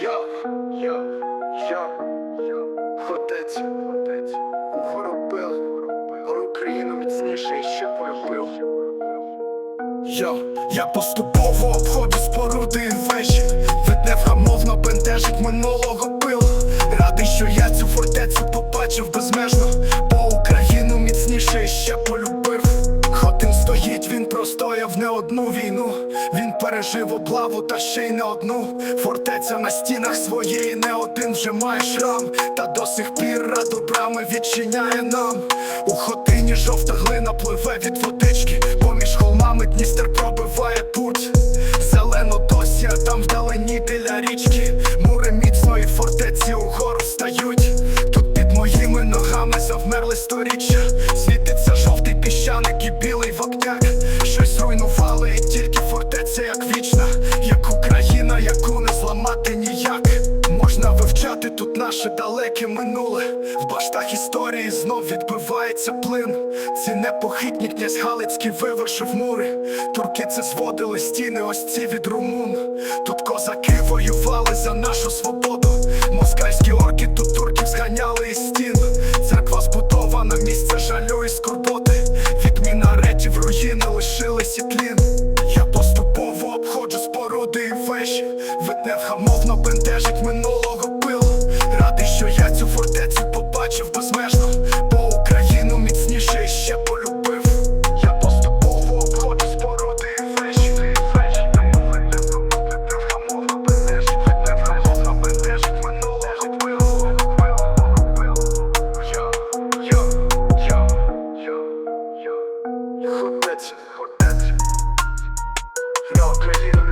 Я, я, я, я, Хотець, хотець, хоробив, гору Україну міцніше і ще полюбив. Я, я поступово обходжу споруди і вежі. Від невгамовно бентежить минулого пилу Радий, що я цю фортецю побачив безмежно. Бо Україну міцніше ще полюбив. Хотин стоїть, він простояв не одну війну пережив облаву та ще й не одну. Фортеця на стінах своєї не один вже має шрам. Та до сих пір раду брами відчиняє нам. У хотині жовта глина пливе від водички. Поміж холмами Дністер пробиває путь. Зелено досі, а там вдалині біля річки. Мури міцної фортеці угору стають. Тут під моїми ногами завмерли сторіччя Можна тут наше далеке минуле. В баштах історії знов відбивається плин. Ці непохитні князь Галицький вивершив мури. Турки це зводили стіни, ось ці від румун. Тут козаки воювали за нашу свободу. Москальські орки тут турків зганяли із стін. Церква збудована, місце жалю і скорботи. Від мінаретів руїни лишились і тлін Я поступово обходжу споруди і вежі. Від невгамовно бентежить минулого бачив безмежно, бо Україну міцніше ще полюбив. Я поступово обходив споруди вежі, вежі, не мова не ж, не вимога мене не минуле губило, губило, Я, я, я, я, я, я, Ходець, ходець, на Україну.